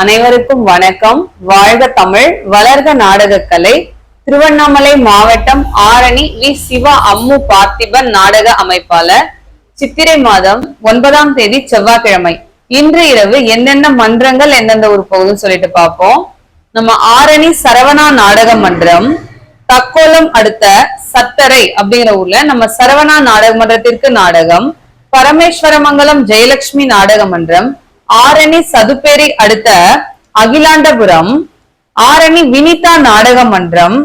அனைவருக்கும் வணக்கம். வாழ்க தமிழ் வளர்க நாடகக்கலை. திருவண்ணாமலை மாவட்டம் ஆரணி வி. சிவா அம்மு பார்த்திபன் நாடக அமைப்பாளர். சித்திரை மாதம் ஒன்பதாம் தேதி செவ்வாய்க்கிழமை. இன்று இரவு என்னென்ன மன்றங்கள் எந்தெந்த ஊர் போகுதுன்னு சொல்லிட்டு பார்ப்போம். நம்ம ஆரணி சரவணா நாடக மன்றம் தக்கோலம் அடுத்த சத்தரை அப்படிங்கிற ஊர்ல நம்ம சரவணா நாடக மன்றத்திற்கு நாடகம் பரமேஸ்வரமங்கலம் ஜெயலட்சுமி நாடக மன்றம் ஆரணி சதுப்பேரி அடுத்த அகிலாண்டபுரம் ஆரணி வினிதா நாடக மன்றம்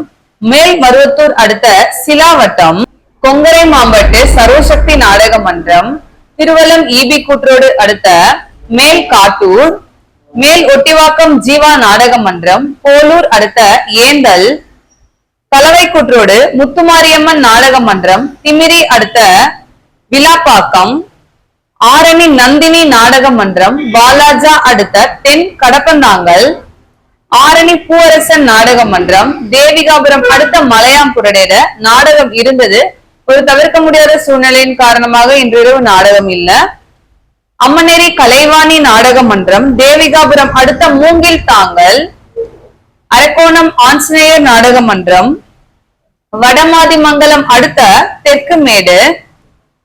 மேல் மருவத்தூர் அடுத்த சிலாவட்டம் கொங்கரை மாம்பட்டு சரோசக்தி நாடக மன்றம் திருவலம் ஈபி கூற்றோடு அடுத்த மேல் காட்டூர் மேல் ஒட்டிவாக்கம் ஜீவா நாடக மன்றம் போலூர் அடுத்த ஏந்தல் கலவைக்குற்றோடு முத்துமாரியம்மன் நாடக மன்றம் திமிரி அடுத்த விலாப்பாக்கம் ஆரணி நந்தினி நாடக மன்றம் பாலாஜா அடுத்த தென் கடப்பந்தாங்கல். ஆரணி பூவரசன் நாடக மன்றம் தேவிகாபுரம் அடுத்த மலையாம்புரடேர நாடகம் இருந்தது. ஒரு தவிர்க்க முடியாத சூழ்நிலையின் காரணமாக இன்றிரவு நாடகம் இல்ல. அம்மநேரி கலைவாணி நாடக மன்றம் தேவிகாபுரம் அடுத்த மூங்கில் தாங்கல். அரக்கோணம் ஆஞ்சநேயர் நாடக மன்றம் வடமாதிமங்கலம் அடுத்த தெற்கு மேடு.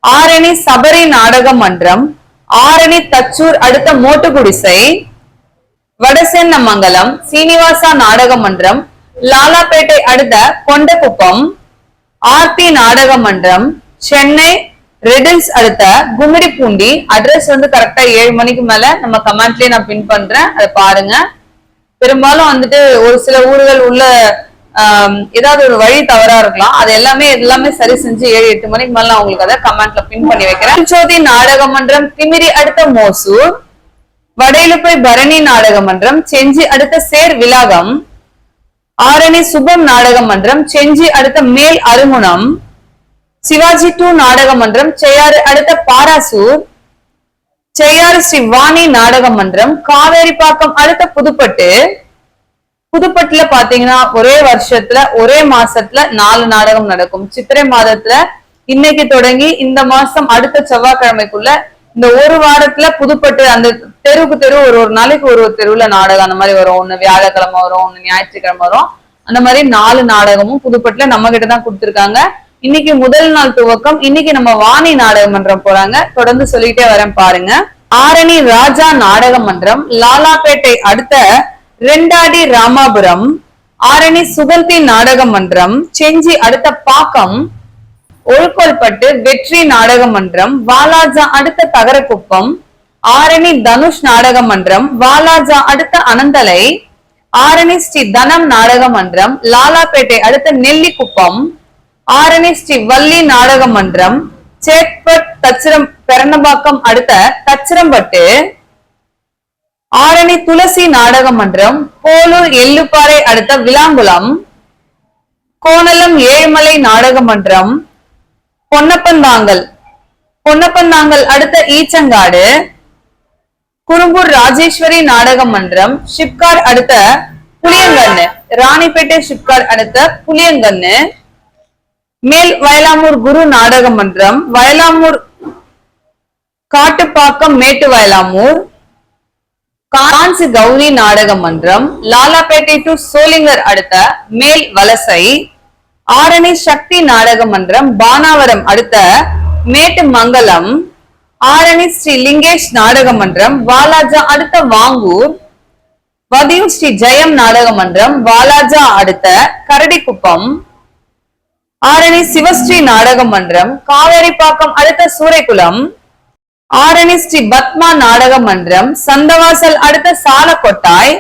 ஆரணி சபரி நாடக மன்றம் ஆரணி தச்சூர் அடுத்த மோட்டுகுடிசை வடசென்னமங்கலம் சீனிவாசா நாடக மன்றம் லாலாப்பேட்டை அடுத்த கொண்டகுப்பம் ஆர்த்தி நாடக மன்றம் சென்னை ரெடில்ஸ் அடுத்த கும்மிடிப்பூண்டி அட்ரஸ் வந்து கரெக்டா ஏழு மணிக்கு மேல நம்ம கமெண்ட்லயே நான் பின் பண்றேன். அதை பாருங்க. பெரும்பாலும் வந்துட்டு ஒரு சில ஊர்கள் உள்ள ஏதாவது ஒரு வழி தவறா இருக்கலாம். அது எல்லாமே எல்லாமே சரி செஞ்சு ஏழு எட்டு மணிக்கு மேல நான் உங்களுக்கு அதை கமெண்ட்ல பின் பண்ணி வைக்கிறேன். ஜோதி நாடக மன்றம் திமிரி அடுத்த மோசூர். வடையிலுப்பை பரணி நாடக மன்றம் செஞ்சி அடுத்த சேர் விலாகம். ஆரணி சுபம் நாடக மன்றம் செஞ்சி அடுத்த மேல் அருமுனம். சிவாஜி டூ நாடக மன்றம் செய்யாறு அடுத்த பாராசூர். செய்யாறு ஸ்ரீ வாணி நாடக மன்றம் காவேரிப்பாக்கம் அடுத்த புதுப்பட்டு. புதுப்பட்டுல பாத்தீங்கன்னா ஒரே வருஷத்துல ஒரே மாசத்துல நாலு நாடகம் நடக்கும். சித்திரை மாதத்துல இன்னைக்கு தொடங்கி இந்த மாசம் அடுத்த செவ்வாய்க்கிழமைக்குள்ள இந்த ஒரு வாரத்துல புதுப்பட்டு அந்த தெருவுக்கு தெரு ஒரு ஒரு நாளைக்கு ஒரு ஒரு தெருவுல நாடகம் அந்த மாதிரி வரும். ஒண்ணு வியாழக்கிழமை வரும் ஒண்ணு ஞாயிற்றுக்கிழமை வரும். அந்த மாதிரி நாலு நாடகமும் புதுப்பட்டுல நம்ம கிட்ட தான் கொடுத்திருக்காங்க. இன்னைக்கு முதல் நாள் துவக்கம் இன்னைக்கு நம்ம வாணி நாடக மன்றம் போறாங்க. தொடர்ந்து சொல்லிட்டே வரேன் பாருங்க. ஆரணி ராஜா நாடக மன்றம் லாலாபேட்டை அடுத்த ரெண்டாடி ராமாபுரம் ஆரணி சுகந்தி நாடக மன்றம் செஞ்சி அடுத்த பாக்கம் ஒழுக்கோல்பட்டு வெற்றி நாடக மன்றம் வாலாஜா அடுத்த தகரக்குப்பம் ஆரணி தனுஷ் நாடக மன்றம் வாலாஜா அடுத்த அனந்தலை ஆரணி ஸ்ரீ தனம் நாடக மன்றம் லாலாப்பேட்டை அடுத்த நெல்லிக்குப்பம் ஆரணி ஸ்ரீ வள்ளி நாடக மன்றம் சேத்பட் தச்சிரம் பெரணபாக்கம் அடுத்த தச்சிரம்பட்டு ஆரணி துளசி நாடக மன்றம் போலூர் எள்ளுப்பாறை அடுத்த விளாங்குளம் கோணலம் ஏழ்மலை நாடக மன்றம் பொன்னப்பந்தாங்கல் பொன்னப்பந்தாங்கல் அடுத்த ஈச்சங்காடு குறும்பூர் ராஜேஸ்வரி நாடக மன்றம் ஷிப்கார் அடுத்த புளியங்கன்னு ராணிப்பேட்டை ஷிப்கார் அடுத்த புளியங்கன்னு மேல் வயலாமூர் குரு நாடக மன்றம் வயலாமூர் காட்டுப்பாக்கம் மேட்டு வயலாமூர் காஞ்சி கௌரி நாடக மன்றம் லாலாபேட்டை டு சோலிங்கர் அடுத்த மேல் வலசை ஆரணி சக்தி நாடக மன்றம் பானாவரம் அடுத்த மேட்டு மங்கலம் ஆரணி ஸ்ரீ லிங்கேஷ் நாடக மன்றம் வாலாஜா அடுத்த வாங்கூர் வதியூர் ஸ்ரீ ஜெயம் நாடக மன்றம் வாலாஜா அடுத்த கரடிக்குப்பம் ஆரணி சிவஸ்ரீ நாடக மன்றம் காவேரிப்பாக்கம் அடுத்த சூரைக்குளம் ஆரணி ஸ்ரீ பத்மா நாடக மன்றம் சந்தவாசல் அடுத்த சாலக்கொட்டாய்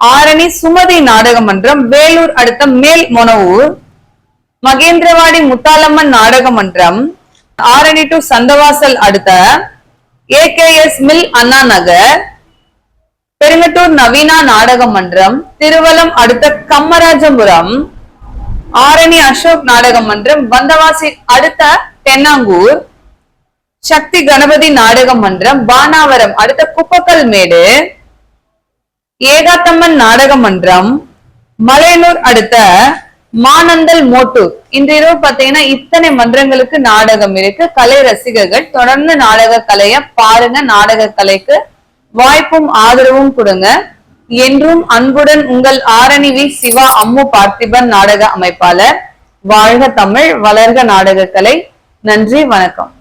ஆரணி சுமதி நாடக மன்றம் வேலூர் அடுத்த மேல் மொனவூர் மகேந்திரவாடி முத்தாலம்மன் நாடக மன்றம் ஆரணி டு சந்தவாசல் அடுத்த ஏகேஎஸ் மில் அண்ணா நகர் பெருங்கட்டூர் நவீனா நாடக மன்றம் திருவலம் அடுத்த கம்மராஜபுரம் ஆரணி அசோக் நாடக மன்றம் வந்தவாசி அடுத்த தென்னாங்கூர் சக்தி கணபதி நாடக மன்றம் பானாவரம் அடுத்த குப்பக்கல் மேடு ஏகாத்தம்மன் நாடக மன்றம் மலையனூர் அடுத்த மானந்தல் மோட்டூர். இன்று இரவு பாத்தீங்கன்னா இத்தனை மன்றங்களுக்கு நாடகம் இருக்கு. கலை ரசிகர்கள் தொடர்ந்து நாடக கலைய பாருங்க. நாடக கலைக்கு வாய்ப்பும் ஆதரவும் கொடுங்க. என்றும் அன்புடன் உங்கள் ஆரணி வி சிவா அம்மு பார்த்திபன் நாடக அமைப்பாளர். வாழ்க தமிழ் வளர்க கலை. நன்றி வணக்கம்.